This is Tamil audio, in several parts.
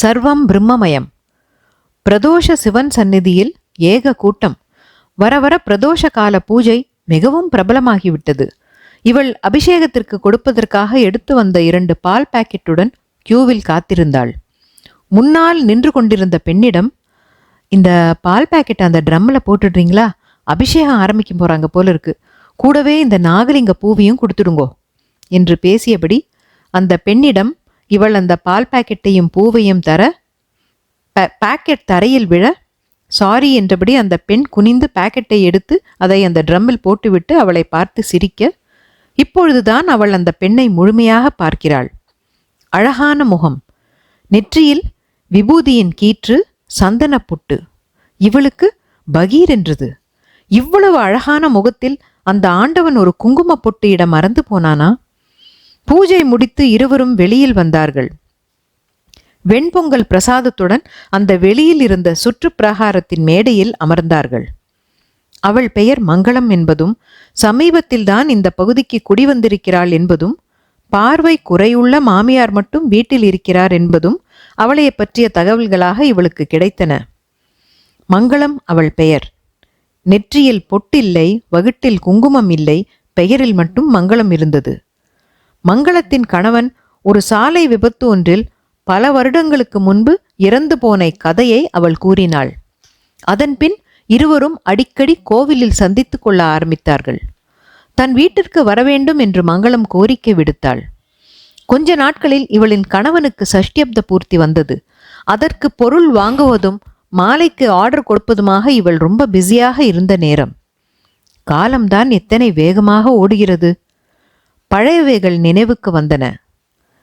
சர்வம் பிரம்மமயம். பிரதோஷ சிவன் சந்நிதியில் ஏக கூட்டம். வர வர பிரதோஷ கால பூஜை மிகவும் பிரபலமாகிவிட்டது. இவள் அபிஷேகத்திற்கு கொடுப்பதற்காக எடுத்து வந்த இரண்டு பால் பாக்கெட்டுடன் கியூவில் காத்திருந்தாள். முன்னால் நின்று கொண்டிருந்த பெண்ணிடம் இந்த பால் பாக்கெட் அந்த ட்ரம்மில் போட்டுடுறீங்களா? அபிஷேகம் ஆரம்பிக்க போகிறாங்க போல இருக்கு. கூடவே இந்த நாகலிங்க பூவையும் கொடுத்துடுங்கோ என்று பேசியபடி அந்த பெண்ணிடம் இவள் அந்த பால் பாக்கெட்டையும் பூவையும் தர பாக்கெட் தரையில் விழ சாரி என்றபடி அந்த பெண் குனிந்து பாக்கெட்டை எடுத்து அதை அந்த ட்ரம்மில் போட்டுவிட்டு அவளை பார்த்து சிரிக்க இப்பொழுதுதான் அவள் அந்த பெண்ணை முழுமையாக பார்க்கிறாள். அழகான முகம். நெற்றியில் விபூதியின் கீற்று சந்தனப் புட்டு இவளுக்கு பகீர் என்றது. இவ்வளவு அழகான முகத்தில் அந்த ஆண்டவன் ஒரு குங்கும பொட்டு இடம் மறந்து போனானா? பூஜை முடித்து இருவரும் வெளியில் வந்தார்கள். வெண்பொங்கல் பிரசாதத்துடன் அந்த வெளியில் இருந்த சுற்றுப்பிரகாரத்தின் மேடையில் அமர்ந்தார்கள். அவள் பெயர் மங்களம் என்பதும் சமீபத்தில்தான் இந்த பகுதிக்கு குடிவந்திருக்கிறாள் என்பதும் பார்வை குறையுள்ள மாமியார் மட்டும் வீட்டில் இருக்கிறார் என்பதும் அவளைய பற்றிய தகவல்களாக இவளுக்கு கிடைத்தன. மங்களம் அவள் பெயர். நெற்றியில் பொட்டில்லை வகுட்டில் குங்குமம் இல்லை பெயரில் மட்டும் மங்களம் இருந்தது. மங்களத்தின் கணவன் ஒரு சாலை விபத்து ஒன்றில் பல வருடங்களுக்கு முன்பு இறந்து போன கதையை அவள் கூறினாள். அதன்பின் இருவரும் அடிக்கடி கோவிலில் சந்தித்துக் கொள்ள ஆரம்பித்தார்கள். தன் வீட்டிற்கு வரவேண்டும் என்று மங்களம் கோரிக்கை விடுத்தாள். கொஞ்ச நாட்களில் இவளின் கணவனுக்கு சஷ்டியப்த பூர்த்தி வந்தது. அதற்கு பொருள் வாங்குவதும் மாலைக்கு ஆர்டர் கொடுப்பதுமாக இவள் ரொம்ப பிஸியாக இருந்த நேரம். காலம்தான் எத்தனை வேகமாக ஓடுகிறது. பழையவைகள் நினைவுக்கு வந்தன.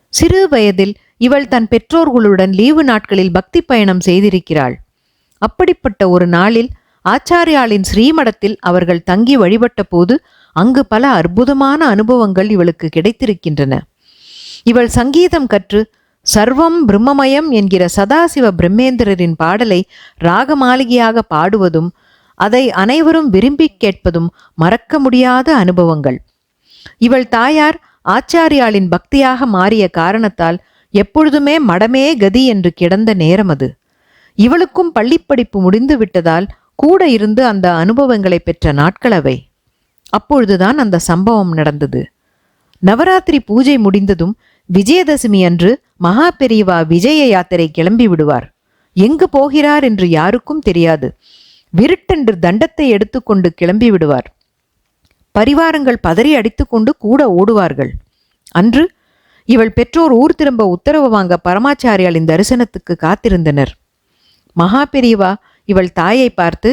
சிறு வயதில் இவள் தன் பெற்றோர்களுடன் லீவு நாட்களில் பக்தி பயணம் செய்திருக்கிறாள். அப்படிப்பட்ட ஒரு நாளில் ஆச்சாரியாளின் ஸ்ரீமடத்தில் அவர்கள் தங்கி வழிபட்ட போது அங்கு பல அற்புதமான அனுபவங்கள் இவளுக்கு கிடைத்திருக்கின்றன. இவள் சங்கீதம் கற்று சர்வம் பிரம்மமயம் என்கிற சதாசிவ பிரம்மேந்திரரின் பாடலை ராகமாளிகையாக பாடுவதும் அதை அனைவரும் விரும்பிக் கேட்பதும் மறக்க முடியாத அனுபவங்கள். இவள் தாயார் ஆச்சாரியாளின் பக்தியாக மாறிய காரணத்தால் எப்பொழுதுமே மடமே கதி என்று கிடந்த நேரம் அது. இவளுக்கும் பள்ளிப்படிப்பு முடிந்து விட்டதால் கூட இருந்து அந்த அனுபவங்களை பெற்ற நாட்கள் அவை. அப்பொழுதுதான் அந்த சம்பவம் நடந்தது. நவராத்திரி பூஜை முடிந்ததும் விஜயதசமி அன்று மகா பெரியவா விஜய யாத்திரை கிளம்பி விடுவார். எங்கு போகிறார் என்று யாருக்கும் தெரியாது. விருட்டென்று தண்டத்தை எடுத்துக்கொண்டு கிளம்பி விடுவார். பரிவாரங்கள் பதறி அடித்துக்கொண்டு கூட ஓடுவார்கள். அன்று இவள் பெற்றோர் ஊர் திரும்ப உத்தரவு வாங்க பரமாச்சாரியாளின் தரிசனத்துக்கு காத்திருந்தனர். மகா பெரியவா இவள் தாயை பார்த்து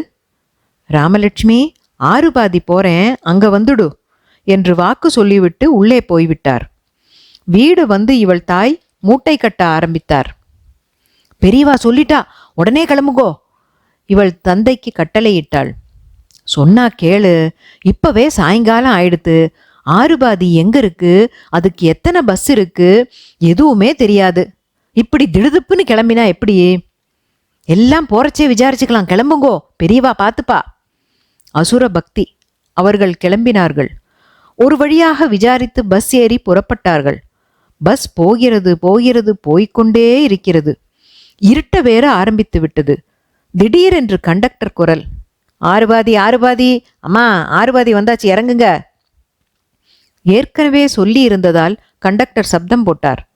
ராமலட்சுமி ஆறு பாதி போறேன் அங்க வந்துடு என்று வாக்கு சொல்லிவிட்டு உள்ளே போய்விட்டார். வீடு வந்து இவள் தாய் மூட்டை கட்ட ஆரம்பித்தார். பெரியவா சொல்லிட்டா உடனே கிளம்புகோ இவள் தந்தைக்கு கட்டளையிட்டாள். சொன்னா கேளு. இப்பவே சாயங்காலம் ஆயிடுத்து. ஆறுபாதி எங்க இருக்கு? அதுக்கு எத்தனை பஸ் இருக்கு? எதுவுமே தெரியாது. இப்படி திடுதுப்புன்னு கிளம்பினா எப்படி? எல்லாம் போறச்சே விசாரிச்சுக்கலாம். கிளம்புங்கோ. பெரியவா பார்த்துப்பா அசுர பக்தி. அவர்கள் கிளம்பினார்கள். ஒரு வழியாக விசாரித்து பஸ் ஏறி புறப்பட்டார்கள். பஸ் போகிறது போகிறது போய்க்கொண்டே இருக்கிறது. இருட்ட வேற ஆரம்பித்து விட்டது. திடீரென்று கண்டக்டர் குரல். ஆறுபாதி ஆறுபாதி. அம்மா ஆறுபாதி வந்தாச்சு இறங்குங்க. ஏற்கனவே சொல்லி இருந்ததால் கண்டக்டர் சப்தம் போட்டார்.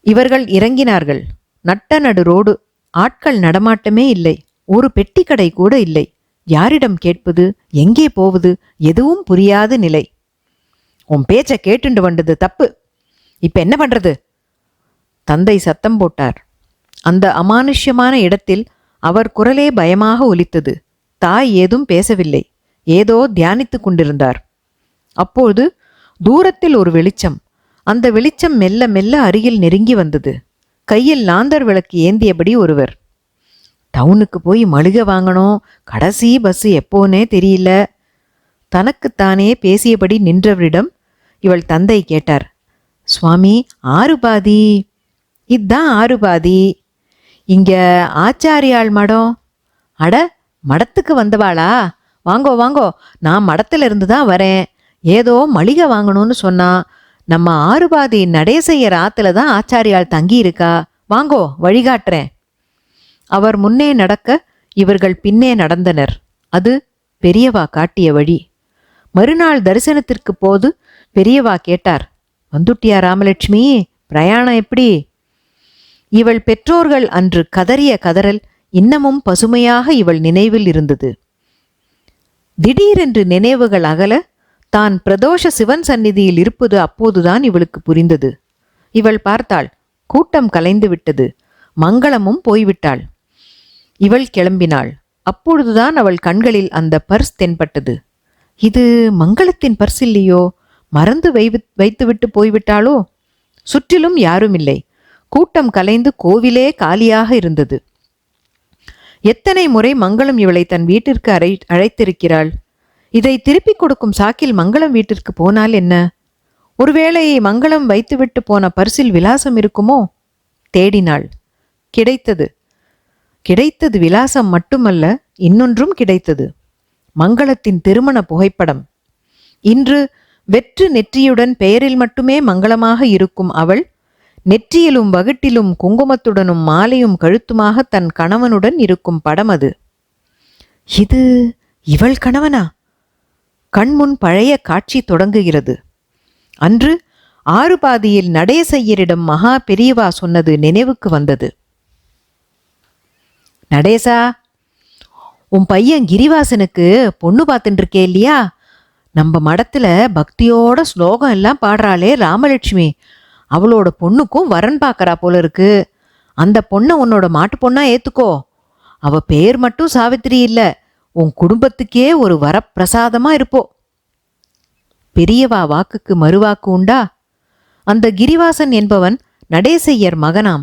இவர்கள் இறங்கினார்கள். நட்ட நடு ரோடு. ஆட்கள் நடமாட்டமே இல்லை. ஒரு பெட்டி கடை கூட இல்லை. யாரிடம் கேட்பது? எங்கே போவது? எதுவும் புரியாத நிலை. உன் பேச்ச கேட்டுண்டு வந்தது தப்பு. இப்ப என்ன பண்றது? தந்தை சத்தம் போட்டார். அந்த அமானுஷ்யமான இடத்தில் அவர் குரலே பயமாக ஒலித்தது. தாய் ஏதும் பேசவில்லை. ஏதோ தியானித்து கொண்டிருந்தார். அப்போது தூரத்தில் ஒரு வெளிச்சம் அந்த வெளிச்சம் மெல்ல மெல்ல அருகில் நெருங்கி வந்தது. கையில் லாந்தர் விளக்கு ஏந்தியபடி ஒருவர் டவுனுக்கு போய் மளிகை வாங்கணும். கடைசி பஸ் எப்போனே தெரியல. தனக்குத்தானே பேசியபடி நின்றவரிடம் இவள் தந்தை கேட்டார் சுவாமி ஆறு பாதி இதான் ஆறு பாதி இங்க ஆச்சாரியாள் மடம். அட மடத்துக்கு வந்தவாளா? வாங்கோ வாங்கோ நான் மடத்துல இருந்து தான் வரேன். ஏதோ மளிகை வாங்கணும்னு சொன்னா நம்ம ஆறுபாதி நடேசையர் ஆத்துல தான் ஆச்சாரியாள் தங்கி இருக்கா வாங்கோ வழிகாட்டுறேன். அவர் முன்னே நடக்க இவர்கள் பின்னே நடந்தனர். அது பெரியவா காட்டிய வழி. மறுநாள் தரிசனத்திற்கு போது பெரியவா கேட்டார் வந்துட்டியா ராமலட்சுமி? பிரயாணம் எப்படி? இவள் பெற்றோர்கள் அன்று கதறிய கதறல் இன்னமும் பசுமையாக இவள் நினைவில் இருந்தது. திடீரென்று நினைவுகள் அகல தான் பிரதோஷ சிவன் சந்நிதியில் இருப்பது அப்போதுதான் இவளுக்கு புரிந்தது. இவள் பார்த்தாள் கூட்டம் கலைந்து விட்டது மங்களமும் போய்விட்டாள். இவள் கிளம்பினாள். அப்பொழுதுதான் அவள் கண்களில் அந்த பர்ஸ் தென்பட்டது. இது மங்களத்தின் பர்ஸ் இல்லையோ? மறந்து வை வைத்துவிட்டு போய்விட்டாளோ? சுற்றிலும் யாரும் இல்லை கூட்டம் கலைந்து கோவிலே காலியாக இருந்தது. எத்தனை முறை மங்களம் இவளை தன் வீட்டிற்கு அழை அழைத்திருக்கிறாள்? இதை திருப்பிக் கொடுக்கும் சாக்கில் மங்களம் வீட்டிற்கு போனால் என்ன? ஒருவேளை மங்களம் வைத்துவிட்டு போன பரிசில் விலாசம் இருக்குமோ? தேடினாள். கிடைத்தது. கிடைத்தது விலாசம் மட்டுமல்ல இன்னொன்றும் கிடைத்தது. மங்களத்தின் திருமண புகைப்படம். இன்று வெற்று நெற்றியுடன் பெயரில் மட்டுமே மங்களமாக இருக்கும் அவள் நெற்றியிலும் வகுட்டிலும் குங்குமத்துடனும் மாலையும் கழுத்துமாக தன் கணவனுடன் இருக்கும் படம் அது. இது இவள் கணவனா? கண்முன் பழைய காட்சி தொடங்குகிறது. அன்று ஆறு பாதியில் நடேசையரிடம் மகா பெரியவா சொன்னது நினைவுக்கு வந்தது. நடேசா உன் பையன் கிரிவாசனுக்கு பொண்ணு பார்த்துட்டு இருக்கே இல்லையா? நம்ம மடத்துல பக்தியோட ஸ்லோகம் எல்லாம் பாடுறாளே ராமலட்சுமி. அவளோட பொண்ணுக்கும் வரன் பார்க்கறா போல இருக்கு. அந்த பொண்ணை உன்னோட மாட்டு பொண்ணா ஏத்துக்கோ. அவ பேர் மட்டும் சாவித்திரி இல்ல உன் குடும்பத்துக்கே ஒரு வரப்பிரசாதமா இருப்போ. பெரியவா வாக்குக்கு மறுவாக்கு உண்டா? அந்த கிரிவாசன் என்பவன் நடேசையர் மகனாம்.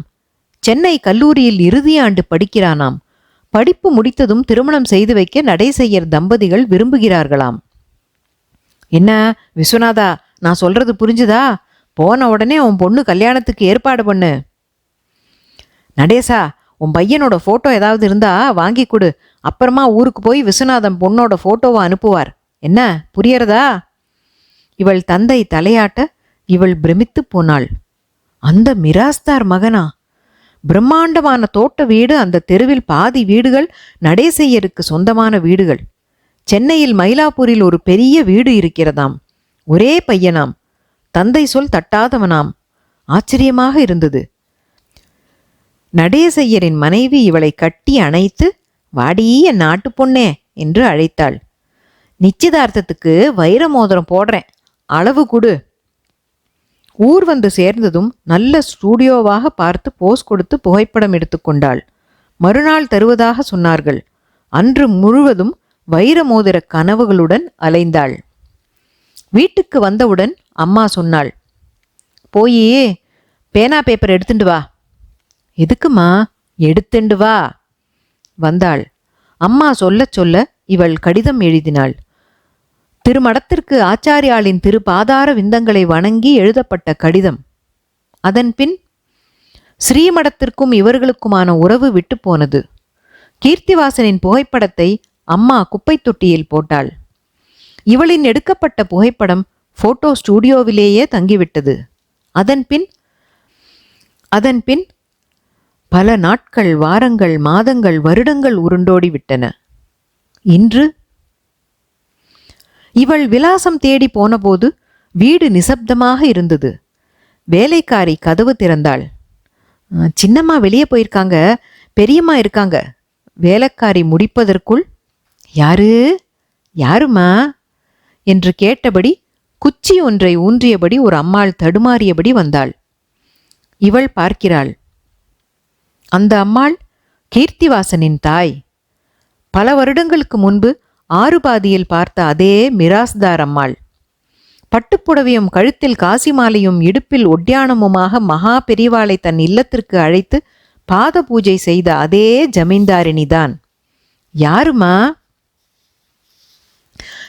சென்னை கல்லூரியில் இறுதி ஆண்டு படிக்கிறானாம். படிப்பு முடித்ததும் திருமணம் செய்து வைக்க நடேசையர் தம்பதிகள் விரும்புகிறார்களாம். என்ன விஸ்வநாதா நான் சொல்றது புரிஞ்சுதா? போன உடனே உன் பொண்ணு கல்யாணத்துக்கு ஏற்பாடு பண்ணு. நடேசா உன் பையனோட ஃபோட்டோ ஏதாவது இருந்தா வாங்கி கொடு. அப்புறமா ஊருக்கு போய் விஸ்வநாதன் பொண்ணோட ஃபோட்டோவை அனுப்புவார். என்ன? புரியறதா? இவள் தந்தை தலையாட்ட இவள் பிரமித்து போனாள். அந்த மிராஸ்தார் மகனா? பிரம்மாண்டமான தோட்ட வீடு அந்த தெருவில் பாதி வீடுகள் நடேசையருக்கு சொந்தமான வீடுகள். சென்னையில் மயிலாப்பூரில் ஒரு பெரிய வீடு இருக்கிறதாம். ஒரே பையனாம். தந்தை சொல் தட்டாதவனாம். ஆச்சரியமாக இருந்தது. நடேசையரின் மனைவி இவளை கட்டி அணைத்து வாடி என் நாட்டு பொண்ணே என்று அழைத்தாள். நிச்சயதார்த்தத்துக்கு வைர மோதிரம் போடுறேன். அளவு கொடு. ஊர் வந்து சேர்ந்ததும் நல்ல ஸ்டூடியோவாக பார்த்து போஸ் கொடுத்து புகைப்படம் எடுத்துக்கொண்டாள் மறுநாள் தருவதாக சொன்னார்கள். அன்று முழுவதும் வைர மோதிர கனவுகளுடன் அலைந்தாள். வீட்டுக்கு வந்தவுடன் அம்மா சொன்னாள் போய் பேனா பேப்பர் எடுத்துண்டு வா. எதுக்குமா? எடுத்துண்டு வா. வந்தாள். அம்மா சொல்லச் சொல்ல இவள் கடிதம் எழுதினாள். திருமடத்திற்கு ஆச்சாரியாளின் திரு பாதார விந்தங்களை வணங்கி எழுதப்பட்ட கடிதம். அதன்பின் ஸ்ரீமடத்திற்கும் இவர்களுக்குமான உறவு விட்டு போனது. கீர்த்திவாசனின் புகைப்படத்தை அம்மா குப்பைத் தொட்டியில் போட்டாள். இவளின் எடுக்கப்பட்ட புகைப்படம் போட்டோ ஸ்டூடியோவிலேயே தங்கிவிட்டது. அதன்பின் அதன்பின் பல நாட்கள் வாரங்கள் மாதங்கள் வருடங்கள் உருண்டோடி விட்டன. இன்று இவள் விலாசம் தேடி போனபோது வீடு நிசப்தமாக இருந்தது. வேலைக்காரி கதவு திறந்தாள். சின்னம்மா வெளியே போயிருக்காங்க. பெரியம்மா இருக்காங்க. வேலைக்காரி முடிப்பதற்குள். யாரு? யாருமா என்று கேட்டபடி குச்சி ஒன்றை ஊன்றியபடி ஒரு அம்மாள் தடுமாறியபடி வந்தாள். இவள் பார்க்கிறாள். அந்த அம்மாள் கீர்த்திவாசனின் தாய். பல வருடங்களுக்கு முன்பு ஆறு பாதியில் பார்த்த அதே மிராஸ்தார் அம்மாள். பட்டுப்புடவையும் கழுத்தில் காசி மாலையும் இடுப்பில் ஒட்டியானமுமாக மகா பெரிவாளை தன் இல்லத்திற்கு அழைத்து பாத பூஜை செய்த அதே ஜமீன்தாரினிதான் யாருமா?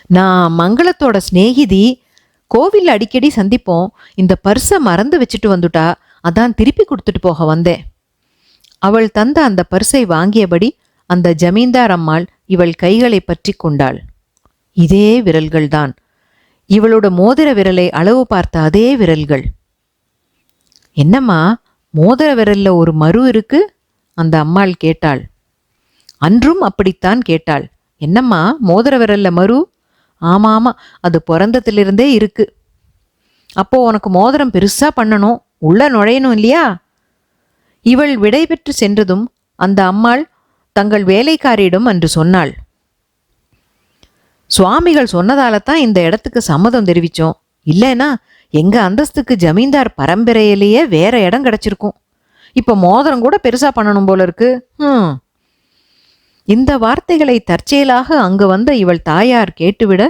நான் மங்களத்தோட சிநேகிதி. கோவில் அடிக்கடி சந்திப்போம். இந்த பர்ஸை மறந்து வச்சுட்டு வந்துட்டா அதான் திருப்பி கொடுத்துட்டு போக வந்தேன். அவள் தந்த அந்த பர்ஸை வாங்கியபடி அந்த ஜமீன்தார் அம்மாள் இவள் கைகளை பற்றி கொண்டாள். இதே விரல்கள்தான். இவளோட மோதிர விரலை அளவு பார்த்த அதே விரல்கள். என்னம்மா மோதிர விரல்ல ஒரு மறு இருக்கு? அந்த அம்மாள் கேட்டாள். அன்றும் அப்படித்தான் கேட்டாள். என்னம்மா மோதிர விரல்ல மறு? ஆமாம் ஆமாம் அது பிறந்ததுலேருந்தே இருக்கு. அப்போ உனக்கு மோதிரம் பெருசாக பண்ணணும் உள்ளே நுழையணும் இல்லையா? இவள் விடை பெற்று சென்றதும் அந்த அம்மாள் தங்கள் வேலைக்காரியிடம் அன்று சொன்னாள். சுவாமிகள் சொன்னதால தான் இந்த இடத்துக்கு சம்மதம் தெரிவித்தோம் இல்லைன்னா எங்கள் அந்தஸ்துக்கு ஜமீன்தார் பரம்பரையிலேயே வேற இடம் கிடச்சிருக்கும். இப்போ மோதிரம் கூட பெருசாக பண்ணணும் போல இருக்கு. ம் இந்த வார்த்தைகளை தற்செயலாக அங்கு வந்த இவள் தாயார் கேட்டுவிட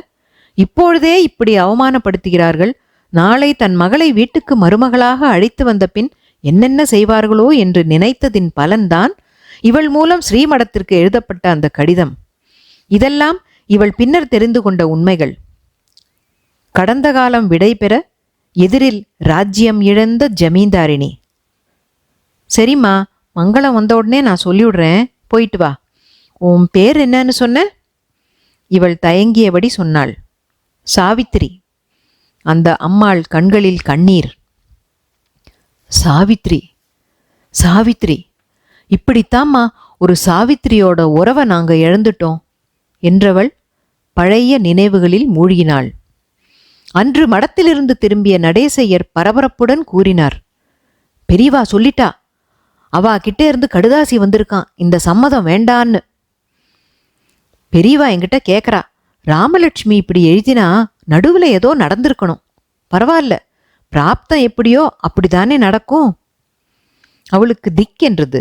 இப்பொழுதே இப்படி அவமானப்படுத்துகிறார்கள். நாளை தன் மகளை வீட்டுக்கு மருமகளாக அழைத்து வந்த பின் என்னென்ன செய்வார்களோ என்று நினைத்ததின் பலன்தான் இவள் மூலம் ஸ்ரீமடத்திற்கு எழுதப்பட்ட அந்த கடிதம். இதெல்லாம் இவள் பின்னர் தெரிந்து கொண்ட உண்மைகள். கடந்த காலம் விடைபெற எதிரில் ராஜ்யம் இழந்த ஜமீன்தாரிணி. சரிம்மா மங்களம் வந்த உடனே நான் சொல்லிவிடுறேன். போயிட்டு வா. உன் பேர் என்னன்னு சொன்ன? இவள் தயங்கியபடி சொன்னாள். சாவித்திரி அந்த அம்மாள் கண்களில் கண்ணீர். சாவித்ரி சாவித்ரி இப்படித்தாம்மா ஒரு சாவித்திரியோட உறவை நாங்க இழந்துட்டோம் என்றவள் பழைய நினைவுகளில் மூழ்கினாள். அன்று மடத்திலிருந்து திரும்பிய நடேசையர் பரபரப்புடன் கூறினார் பெரியவா சொல்லிட்டா அவா கிட்டே இருந்து கடுதாசி வந்திருக்கான் இந்த சம்மதம் வேண்டான்னு. பெரியவா என்கிட்ட கேட்குறா ராமலட்சுமி இப்படி எழுதினா நடுவில் ஏதோ நடந்திருக்கணும். பரவாயில்ல பிராப்தம் எப்படியோ அப்படிதானே நடக்கும். அவளுக்கு திக் என்றது.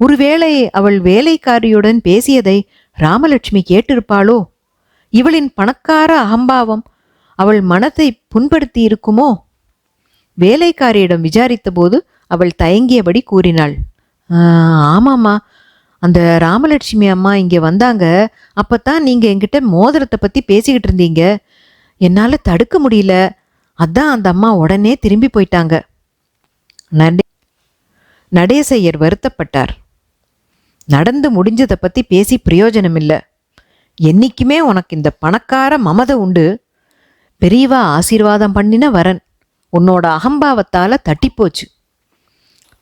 ஒருவேளை அவள் வேலைக்காரியுடன் பேசியதை ராமலட்சுமி கேட்டிருப்பாளோ? இவளின் பணக்கார அகம்பாவம் அவள் மனத்தை புண்படுத்தி இருக்குமோ வேலைக்காரியிடம் விசாரித்தபோது அவள் தயங்கியபடி கூறினாள் ஆமாம்மா அந்த ராமலட்சுமி அம்மா இங்கே வந்தாங்க. அப்போ தான் நீங்கள் என்கிட்ட மோதிரத்தை பற்றி பேசிக்கிட்டு இருந்தீங்க. என்னால் தடுக்க முடியல. அதான் அந்த அம்மா உடனே திரும்பி போயிட்டாங்க. நடே நடேசையர் வருத்தப்பட்டார். நடந்து முடிஞ்சதை பற்றி பேசி பிரயோஜனம் இல்லை என்றைக்குமே உனக்கு இந்த பணக்கார மமதை உண்டு. பெரியவா ஆசீர்வாதம் பண்ணின வரன். உன்னோட அகம்பாவத்தால் தட்டிப்போச்சு.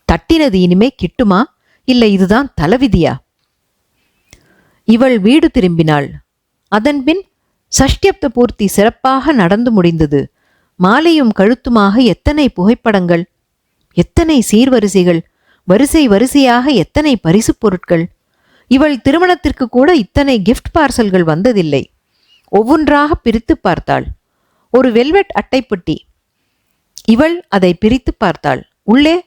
தட்டினது இனிமே கிட்டுமா? இல்லை இதுதான் தலவிதியா? இவள் வீடு திரும்பினாள். அதன்பின் சஷ்டியப்த பூர்த்தி சிறப்பாக நடந்து முடிந்தது. மாலையும் கழுத்துமாக எத்தனை புகைப்படங்கள்? எத்தனை சீர்வரிசைகள்? வரிசை வரிசையாக எத்தனை பரிசுப் பொருட்கள்? இவள் திருமணத்திற்கு கூட இத்தனை கிஃப்ட் பார்சல்கள் வந்ததில்லை. ஒவ்வொன்றாக பிரித்து பார்த்தாள். ஒரு வெல்வெட் அட்டைப்பெட்டி. இவள் அதை பிரித்து பார்த்தாள். உள்ளே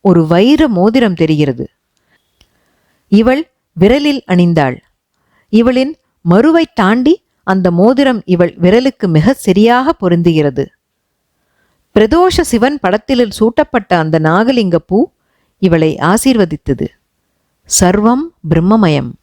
ஒரு வைர மோதிரம் தெரிகிறது. இவள் விரலில் அணிந்தாள். இவளின் மறுவை தாண்டி அந்த மோதிரம் இவள் விரலுக்கு மிகச் சரியாக பொருந்துகிறது. பிரதோஷ சிவன் படத்திலில் சூட்டப்பட்ட அந்த நாகலிங்க பூ இவளை ஆசீர்வதித்தது. சர்வம் பிரம்மமயம்.